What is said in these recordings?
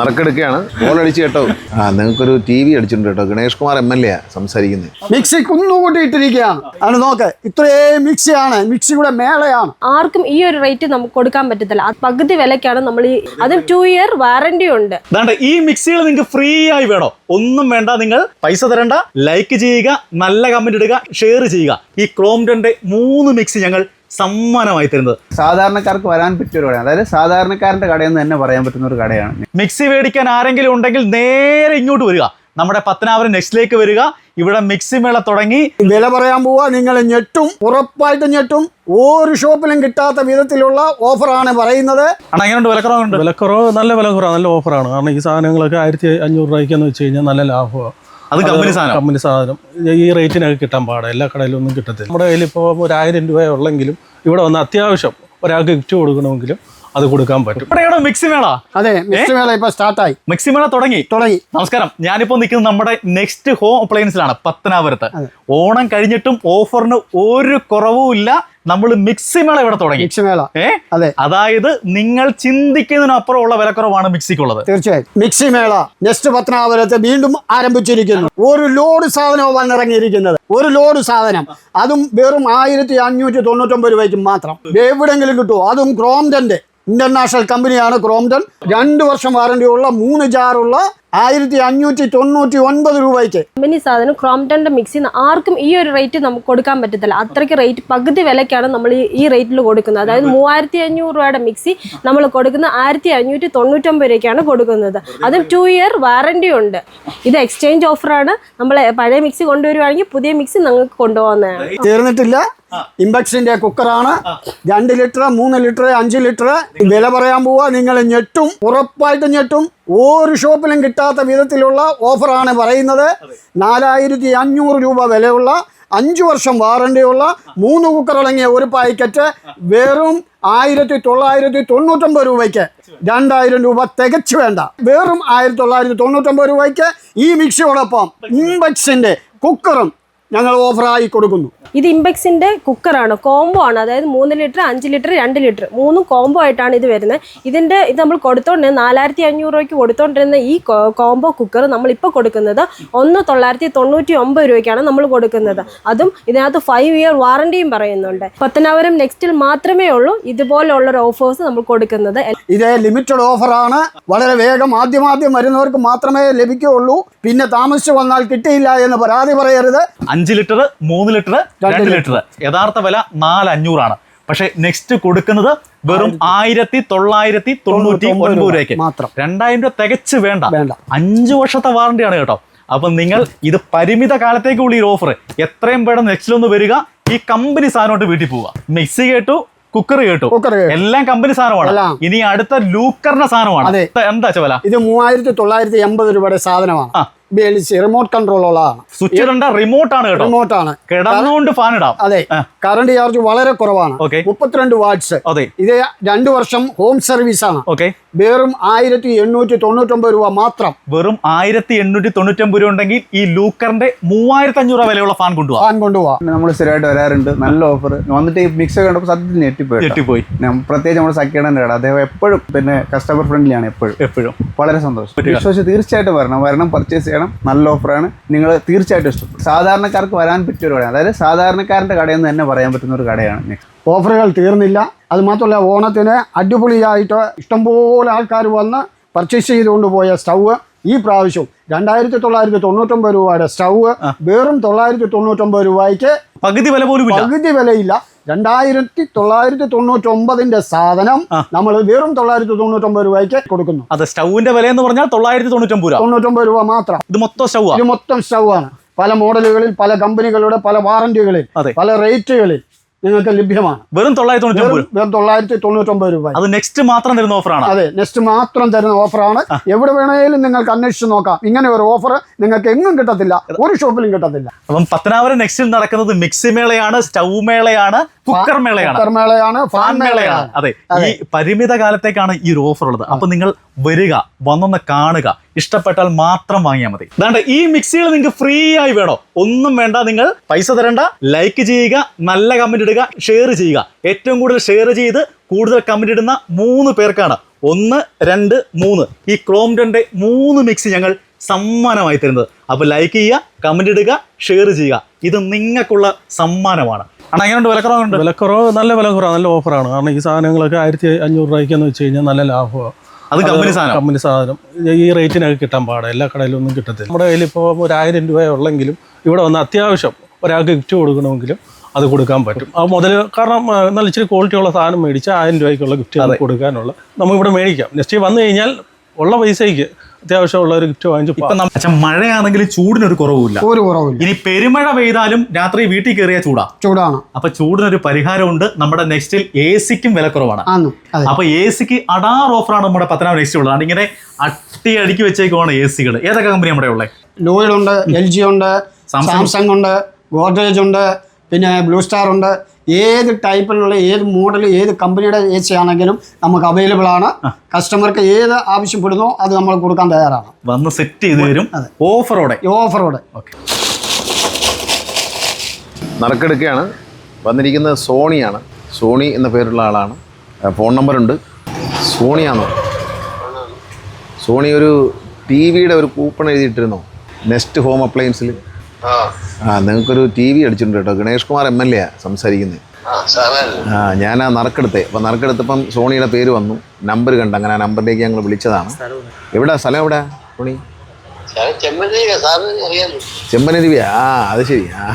നറുക്കെടുക്കുകയാണ് ball അടിച്ച് കേട്ടോ. ആ നിങ്ങൾക്കൊരു ടി വി അടിച്ചിട്ടുണ്ട് കേട്ടോ. Ganesh Kumar M L A സംസാരിക്കുന്നത്. മിക്സി കുന്നുകൂട്ടി ഇട്ടിരിക്കുകയാണ് ആണ് നോക്ക് ഇത്രയും മിക്സിയാണ് മിക്സിയുടെ മേളയാണ്. ആർക്കും ഈ ഒരു റേറ്റ് നമുക്ക് കൊടുക്കാൻ പറ്റത്തില്ല. അത് പകുതി വിലക്കാണ് നമ്മൾ ഈ അത് ടു ഇയർ വാറന്റി ഉണ്ട്. അതാണ്ട് ഈ മിക്സികൾ നിങ്ങൾക്ക് ഫ്രീ ആയി വേണോ? ഒന്നും വേണ്ട നിങ്ങൾ പൈസ തരണ്ട. ലൈക്ക് ചെയ്യുക നല്ല കമന്റ് ഇടുക ഷെയർ ചെയ്യുക. ഈ ക്രോംഡന്റെ മൂന്ന് മിക്സി ഞങ്ങൾ സമ്മാനമായി തരുന്നത്. സാധാരണക്കാർക്ക് വരാൻ പറ്റിയ ഒരു കടയാണ്. അതായത് സാധാരണക്കാരന്റെ കടയെന്ന് തന്നെ പറയാൻ പറ്റുന്ന ഒരു കടയാണ്. മിക്സി മേടിക്കാൻ ആരെങ്കിലും ഉണ്ടെങ്കിൽ നേരെ ഇങ്ങോട്ട് വരിക. നമ്മുടെ പത്തനാപുരം നെക്സ്റ്റിലേക്ക് വരിക. ഇവിടെ മിക്സി മേള തുടങ്ങി. വില പറയാൻ പോവാ. നിങ്ങൾ ഞെട്ടും ഉറപ്പായിട്ട് ഞെട്ടും. ഒരു ഷോപ്പിലും കിട്ടാത്ത വിധത്തിലുള്ള ഓഫറാണ് പറയുന്നത്. എങ്ങനെയുണ്ട്? വിലക്കുറവുണ്ട്? വിലക്കുറവ് നല്ല വിലക്കുറവ്. നല്ല ഓഫറാണ്. കാരണം ഈ സാധനങ്ങളൊക്കെ ആയിരത്തി അഞ്ഞൂറ് രൂപയ്ക്കെന്ന് വെച്ച് കഴിഞ്ഞാൽ നല്ല ലാഭമാണ് അത് കമ്പനി സാധനം. കമ്പനി സാധനം. ഈ റേറ്റിനൊക്കെ കിട്ടാൻ പാടാ. എല്ലാ കടയിലും ഒന്നും കിട്ടത്തില്ല. നമ്മുടെ കയ്യിൽ ഇപ്പോൾ ഒരു ആയിരം രൂപ ഉള്ളെങ്കിലും ഇവിടെ വന്ന് അത്യാവശ്യം ഒരാൾക്ക് ഗിഫ്റ്റ് കൊടുക്കണമെങ്കിലും അത് കൊടുക്കാൻ പറ്റും. ഇവിടെയാണോ മിക്സി മേള? അതെ മിക്സി മേള ഇപ്പൊ സ്റ്റാർട്ടായി. മിക്സി മേള തുടങ്ങി? തുടങ്ങി. നമസ്കാരം. ഞാനിപ്പോ നിൽക്കുന്നത് നമ്മുടെ നെക്സ്റ്റ് ഹോം അപ്ലയൻസിലാണ് പത്തനാപുരത്ത്. ഓണം കഴിഞ്ഞിട്ടും ഓഫറിന് ഒരു കുറവും ഇല്ല നമ്മൾ മിക്സിമേള ഇവിടെ തുടങ്ങി. മിക്സിമേള. അതെ. അതായത് നിങ്ങൾ ചിന്തിക്കുന്നതിനപ്പുറമുള്ള വിലക്കുറവാണ് മിക്സിക്കുള്ളത്. തീർച്ചയായും. മിക്സിമേള നെക്സ്റ്റ് പത്തനാപുരത്ത് വീണ്ടും ആരംഭിച്ചിരിക്കുന്നു. ഒരു ലോഡ് സാധനവും വന്നിറങ്ങിയിരിക്കുന്നത്. ഒരു ലോഡ് സാധനം. അതും വെറും ആയിരത്തി അഞ്ഞൂറ്റി തൊണ്ണൂറ്റൊമ്പത് രൂപയ്ക്ക് മാത്രം. എവിടെങ്കിലും കിട്ടുമോ അതും ക്രോംഡന്റെ ഇന്റർനാഷണൽ കമ്പനിയാണ് ക്രോംഡൻ രണ്ട് വർഷം വാറണ്ടിയുള്ള മൂന്ന് ജാറുള്ള ആയിരത്തി അഞ്ഞൂറ്റി തൊണ്ണൂറ്റി ഒൻപത് രൂപയ്ക്ക്. കമ്പനി സാധനം ക്രോംടന്റെ മിക്സി ആർക്കും ഈ ഒരു റേറ്റ് നമുക്ക് കൊടുക്കാൻ പറ്റത്തില്ല. അത്രയ്ക്ക് റേറ്റ് പകുതി വിലക്കാണ് നമ്മൾ ഈ- ഈ റേറ്റിൽ കൊടുക്കുന്നത്. അതായത് മൂവായിരത്തി അഞ്ഞൂറ് രൂപയുടെ മിക്സി നമ്മൾ കൊടുക്കുന്ന ആയിരത്തി അഞ്ഞൂറ്റി തൊണ്ണൂറ്റൊമ്പത് രൂപയ്ക്കാണ് കൊടുക്കുന്നത്. അതും ടു ഇയർ വാറണ്ടി ഉണ്ട്. ഇത് എക്സ്ചേഞ്ച് ഓഫറാണ് നമ്മൾ പഴയ മിക്സി കൊണ്ടുവരുവാണെങ്കിൽ പുതിയ മിക്സി നിങ്ങൾക്ക് കൊണ്ടുപോകുന്നതാണ് തീർന്നിട്ടില്ല ഇമ്പക്സിന്റെ കുക്കറാണ്. രണ്ട് ലിറ്റർ മൂന്ന് ലിറ്റർ അഞ്ച് ലിറ്റർ വില പറയാൻ പോവുക നിങ്ങൾ ഞെട്ടും. ഉറപ്പായിട്ട് ഞെട്ടും. ഒരു ഷോപ്പിലും കിട്ടാത്ത വിധത്തിലുള്ള ഓഫറാണ് പറയുന്നത്. നാലായിരത്തി അഞ്ഞൂറ് രൂപ വിലയുള്ള അഞ്ച് വർഷം വാറണ്ടിയുള്ള മൂന്ന് കുക്കർ അടങ്ങിയ ഒരു പാക്കറ്റ് വെറും ആയിരത്തി തൊള്ളായിരത്തി തൊണ്ണൂറ്റൊമ്പത് രൂപയ്ക്ക് രണ്ടായിരം രൂപ തികച്ചു വേണ്ട. വെറും ആയിരത്തി തൊള്ളായിരത്തി തൊണ്ണൂറ്റൊമ്പത് രൂപയ്ക്ക് ഈ മിക്സിയോടൊപ്പം ഇമ്പക്സിന്റെ കുക്കറും ഞങ്ങൾ ഓഫറായി കൊടുക്കുന്നു. ഇത് ഇമ്പെക്സിന്റെ കുക്കറാണ്. കോംബോ ആണ്. അതായത് മൂന്ന് ലിറ്റർ അഞ്ച് ലിറ്റർ രണ്ട് ലിറ്റർ. മൂന്നും കോംബോ ആയിട്ടാണ് ഇത് വരുന്നത്. ഇതിന്റെ ഇത് നമ്മൾ കൊടുത്തോണ്ടിരുന്ന നാലായിരത്തി അഞ്ഞൂറ് രൂപയ്ക്ക് കൊടുത്തോണ്ടിരുന്ന ഈ കോംബോ കുക്കർ നമ്മൾ ഇപ്പോൾ കൊടുക്കുന്നത് ഒന്ന് തൊള്ളായിരത്തി തൊണ്ണൂറ്റി ഒമ്പത് രൂപയ്ക്കാണ് നമ്മൾ കൊടുക്കുന്നത്. അതും ഇതിനകത്ത് ഫൈവ് ഇയർ വാറണ്ടിയും പറയുന്നുണ്ട്. പത്തനാപുരം നെക്സ്റ്റിൽ മാത്രമേ ഉള്ളൂ. ഇതുപോലെയുള്ള ഒരു ഓഫേഴ്സ് നമ്മൾ കൊടുക്കുന്നത്. ഇത് ലിമിറ്റഡ് ഓഫറാണ് വളരെ വേഗം ആദ്യം ആദ്യം വരുന്നവർക്ക് മാത്രമേ ലഭിക്കുകയുള്ളൂ. പിന്നെ താമസിച്ചു വന്നാൽ കിട്ടിയില്ല എന്ന് പരാതി പറയരുത്. അഞ്ച് ലിറ്റർ മൂന്ന് ലിറ്റർ രണ്ട് ലിറ്റർ. യഥാർത്ഥ വില നാല് അഞ്ഞൂറാണ് പക്ഷെ നെക്സ്റ്റ് കൊടുക്കുന്നത് വെറും ആയിരത്തി തൊള്ളായിരത്തി തൊണ്ണൂറ്റി ഒൻപത് രൂപയ്ക്ക്. മാത്രം. രണ്ടായിരം രൂപ തികച്ച് വേണ്ട. അഞ്ചു വർഷത്തെ വാറണ്ടിയാണ് കേട്ടോ. അപ്പൊ നിങ്ങൾ ഇത് പരിമിത കാലത്തേക്കുള്ള ഈ ഓഫർ എത്രയും പേടം നെക്സ്റ്റിൽ ഒന്ന് വരിക. ഈ കമ്പനി സാധനമായിട്ട് വീട്ടിൽ പോവുക. മിക്സി കേട്ടു കുക്കർ കേട്ടു. എല്ലാം കമ്പനി സാധനമാണ്. ഇനി അടുത്ത ലൂക്കറിന്റെ സാധനമാണ്. എന്താ ചോല ഇത് മൂവായിരത്തി തൊള്ളായിരത്തി എൺപത് രൂപയുടെ സാധനമാണ്. ആ. B L C remote control ഉള്ളതാണ് സ്വിച്ച് ഇടേണ്ട റിമോട്ട് ആണ് കേട്ടോ. ആണ്. കിടന്നുകൊണ്ട് ഫാൻ ഇടാം. അതെ. കറണ്ട് ചാർജ് വളരെ കുറവാണ്. മുപ്പത്തിരണ്ട് വാട്ട്സ് അതെ. ഇത് രണ്ടു വർഷം ഹോം സർവീസ് ആണ്. ഓക്കെ വെറും ആയിരത്തി എണ്ണൂറ്റി തൊണ്ണൂറ്റൊമ്പത് രൂപ മാത്രം. വെറും ആയിരത്തി എണ്ണൂറ്റി തൊണ്ണൂറ്റൊമ്പത് രൂപ ഉണ്ടെങ്കിൽ ഈ ലൂക്കറിന്റെ മൂവായിരത്തി അഞ്ഞൂറ് രൂപ വിലയുള്ള ഫാൻ കൊണ്ടുപോകാം ഫാൻ കൊണ്ടുപോകാം നമ്മൾ സ്ഥിരമായിട്ട് വരാറുണ്ട്. നല്ല ഓഫർ വന്നിട്ട് ഈ മിക്സ് കണ്ടപ്പോൾ സത്യത്തിൽ ഞെട്ടിപ്പോയി. ഞെട്ടിപ്പോയി. പ്രത്യേകിച്ച് നമ്മുടെ സക്കേടന്റെ കട. അദ്ദേഹം എപ്പോഴും പിന്നെ കസ്റ്റമർ ഫ്രണ്ട്ലി ആണ് എപ്പോഴും. എപ്പോഴും. വളരെ സന്തോഷം. വിശ്വസിച്ച് തീർച്ചയായിട്ടും വരണം. വരണം പർച്ചേസ് ചെയ്യണം. നല്ല ഓഫറാണ് നിങ്ങൾ തീർച്ചയായിട്ടും ഇഷ്ടപ്പെടും. സാധാരണക്കാർക്ക് വരാൻ പറ്റിയ ഒരു കടയാണ്. അതായത് സാധാരണക്കാരന്റെ കടയെന്ന് തന്നെ പറയാൻ പറ്റുന്ന ഒരു കടയാണ് നെക്സ്റ്റ്. ഓഫറുകൾ തീർന്നില്ല. അത് മാത്രമല്ല ഓണത്തിന് അടിപൊളിയായിട്ട് ഇഷ്ടംപോലെ ആൾക്കാർ വന്ന് പർച്ചേസ് ചെയ്തുകൊണ്ട് പോയ സ്റ്റൗവ് ഈ പ്രാവശ്യം രണ്ടായിരത്തി തൊള്ളായിരത്തി തൊണ്ണൂറ്റൊമ്പത് രൂപയുടെ സ്റ്റൗവ് വെറും തൊള്ളായിരത്തി തൊണ്ണൂറ്റൊമ്പത് രൂപയ്ക്ക് പകുതി വില പോലും പകുതി വിലയില്ല. രണ്ടായിരത്തി തൊള്ളായിരത്തി തൊണ്ണൂറ്റൊമ്പതിന്റെ സാധനം നമ്മൾ വെറും തൊള്ളായിരത്തി തൊണ്ണൂറ്റൊമ്പത് രൂപയ്ക്ക് കൊടുക്കുന്നു. അത് സ്റ്റൗവിന്റെ വില എന്ന് പറഞ്ഞാൽ തൊള്ളായിരത്തി തൊണ്ണൂറ്റൊമ്പത് രൂപ. തൊണ്ണൂറ്റൊമ്പത് രൂപ മാത്രം. ഇത് മൊത്തം സ്റ്റൗവാ? ഇത് മൊത്തം സ്റ്റൗ ആണ് പല മോഡലുകളിൽ പല കമ്പനികളുടെ പല വാറന്റികളിൽ പല റേറ്റുകളിൽ. നിങ്ങൾക്ക് ലഭ്യമാണ്. വെറും തൊള്ളായിരത്തി വെറും തൊള്ളായിരത്തി തൊണ്ണൂറ്റൊമ്പത് രൂപ. അത് നെക്സ്റ്റ് മാത്രം തരുന്ന ഓഫറാണ് അതെ നെക്സ്റ്റ് മാത്രം തരുന്ന ഓഫറാണ് എവിടെ വേണമെങ്കിലും നിങ്ങൾക്ക് അന്വേഷിച്ച് നോക്കാം. ഇങ്ങനെ ഒരു ഓഫർ നിങ്ങൾക്ക് എങ്ങും കിട്ടത്തില്ല. ഒരു ഷോപ്പിലും കിട്ടത്തില്ല. അപ്പം പത്തനാപുരം നെക്സ്റ്റിൽ നടക്കുന്നത് മിക്സി മേളയാണ് സ്റ്റൗ മേളയാണ് കുക്കർ മേളയാണ്. കുക്കർ മേളയാണ് ഫാൻ മേളയാണ്. അതെ ഈ പരിമിത കാലത്തേക്കാണ് ഈ ഒരു ഓഫർ ഉള്ളത്. അപ്പൊ നിങ്ങൾ വരിക വന്നൊന്ന് കാണുക. ഇഷ്ടപ്പെട്ടാൽ മാത്രം വാങ്ങിയാൽ മതി. അതാണ്ട് ഈ മിക്സികൾ നിങ്ങൾക്ക് ഫ്രീ ആയി വേണോ? ഒന്നും വേണ്ട നിങ്ങൾ പൈസ തരണ്ട. ലൈക്ക് ചെയ്യുക നല്ല കമന്റ് ഇടുക ഷെയർ ചെയ്യുക. ഏറ്റവും കൂടുതൽ ഷെയർ ചെയ്ത് കൂടുതൽ കമന്റ് ഇടുന്ന മൂന്ന് പേർക്കാണ്. ഒന്ന് രണ്ട് മൂന്ന്. ഈ ക്രോംഡന്റെ മൂന്ന് മിക്സ് ഞങ്ങൾ സമ്മാനമായി തരുന്നത്. അപ്പോൾ ലൈക്ക് ചെയ്യുക കമന്റ് ഇടുക ഷെയർ ചെയ്യുക. ഇത് നിങ്ങൾക്കുള്ള സമ്മാനമാണ്. ആണ് എങ്ങനെയുണ്ട്? വിലക്കുറവുണ്ട്? വിലക്കുറവ് നല്ല വിലക്കുറവ് നല്ല ഓഫറാണ് കാരണം ഈ സാധനങ്ങളൊക്കെ ആയിരത്തി അഞ്ഞൂറ് രൂപയ്ക്കെന്ന് വെച്ച് കഴിഞ്ഞാൽ നല്ല ലാഭമാണ്. അത് കമ്പനി സാധനം. കമ്പനി സാധനം. ഈ റേറ്റിനൊക്കെ കിട്ടാൻ പാടാ. എല്ലാ കടയിലും ഒന്നും കിട്ടത്തില്ല. നമ്മുടെ കയ്യിൽ ഇപ്പോൾ ഒരു ആയിരം രൂപ ഉള്ളെങ്കിലും ഇവിടെ വന്ന് അത്യാവശ്യം ഒരാൾക്ക് ഗിഫ്റ്റ് കൊടുക്കണമെങ്കിലും അത് കൊടുക്കാൻ പറ്റും. ആ മുതൽ കാരണം നല്ല ഇച്ചിരി ക്വാളിറ്റി ഉള്ള സാധനം മേടിച്ച് ആയിരം രൂപയ്ക്കുള്ള ഗിഫ്റ്റ് കൊടുക്കാനുള്ള. നമുക്കിവിടെ മേടിക്കാം. നെക്സ്റ്റ് വന്നു കഴിഞ്ഞാൽ ഉള്ള പൈസയ്ക്ക് അത്യാവശ്യമുള്ള ഒരു ഗിഫ്റ്റ് വാങ്ങിച്ചു മഴയാണെങ്കിൽ ചൂടിനൊരു കുറവില്ല ഒരു കുറവില്ല ഇനി പെരുമഴ പെയ്താലും രാത്രി വീട്ടിൽ കയറിയ ചൂടാ. ചൂടാണ്. അപ്പൊ ചൂടിനൊരു പരിഹാരമുണ്ട്. നമ്മുടെ നെക്സ്റ്റിൽ എ സിക്കും വില കുറവാണ്. അതെ. അപ്പൊ എ സിക്ക് അടാർ ഓഫറാണ് നമ്മുടെ പത്തനാപുരം നെക്സ്റ്റ് ഉള്ളത്. ഇങ്ങനെ അട്ടി അടുക്കി വെച്ചേക്കുവാണ് എ സികൾ ഏതൊക്കെ കമ്പനി നമ്മുടെ ഉള്ളത് ലോയിഡ് ഉണ്ട് എൽ ജി ഉണ്ട് സാംസങ്. സാംസങ് ഉണ്ട് ഗോദ്രേജ് ഉണ്ട് പിന്നെ ബ്ലൂ സ്റ്റാർ ഉണ്ട്. ഏത് ടൈപ്പിലുള്ള ഏത് മോഡൽ ഏത് കമ്പനിയുടെ എ സി ആണെങ്കിലും നമുക്ക് അവൈലബിൾ ആണ്. കസ്റ്റമർക്ക് ഏത് ആവശ്യപ്പെടുന്നോ അത് നമ്മൾ കൊടുക്കാൻ തയ്യാറാണ്. വന്ന് സെറ്റ് ചെയ്ത് തരും. ഓഫറോടെ ഓഫറോടെ ഓക്കെ നറുക്കെടുക്കുകയാണ് വന്നിരിക്കുന്നത് സോണിയാണ്. സോണി എന്ന പേരുള്ള ആളാണ്. ഫോൺ നമ്പറുണ്ട് സോണിയാണോ? സോണി ഒരു ടി വിയുടെ ഒരു കൂപ്പൺ എഴുതിയിട്ടിരുന്നോ? നെസ്റ്റ് ഹോം അപ്ലയൻസിൽ ആ. നിങ്ങൾക്കൊരു ടി വി അടിച്ചിട്ടുണ്ട് കേട്ടോ. Ganesh Kumar M L A സംസാരിക്കുന്നത് ആ ഞാൻ ആ നറുക്കെടുത്തേ. അപ്പം നറുക്കെടുത്തപ്പം സോണിയുടെ പേര് വന്നു. നമ്പർ കണ്ട് അങ്ങനെ ആ നമ്പറിലേക്ക് ഞങ്ങൾ വിളിച്ചതാണ്. എവിടെ? സ്ഥലം എവിടെ? സോണി ചെമ്പനരുവിയാ ആ അത് ശരി. ആ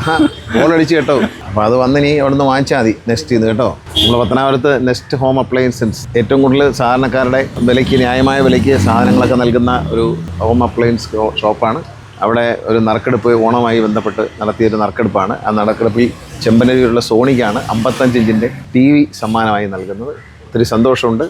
ഫോൺ അടിച്ച് കേട്ടോ. അപ്പോൾ അത് വന്ന് നീ അവിടുന്ന് വാങ്ങിച്ചാൽ മതി. നെക്സ്റ്റ് ഇത് കേട്ടോ. നമ്മൾ പത്തനാപുരത്ത് നെക്സ്റ്റ് ഹോം അപ്ലയൻസസ് ഏറ്റവും കൂടുതൽ സാധാരണക്കാരുടെ വിലയ്ക്ക് ന്യായമായ വിലയ്ക്ക് സാധനങ്ങളൊക്കെ നൽകുന്ന ഒരു ഹോം അപ്ലയൻസ് ഷോപ്പാണ് അവിടെ ഒരു നറുക്കെടുപ്പ് ഓണമായി ബന്ധപ്പെട്ട് നടത്തിയൊരു നറുക്കെടുപ്പാണ്. ആ നറുക്കെടുപ്പിൽ ചെമ്പനരിയിലുള്ള സോണിക്കാണ് അമ്പത്തഞ്ച് ഇഞ്ചിന്റെ ടി വി സമ്മാനമായി നൽകുന്നത്. ഒത്തിരി സന്തോഷമുണ്ട്.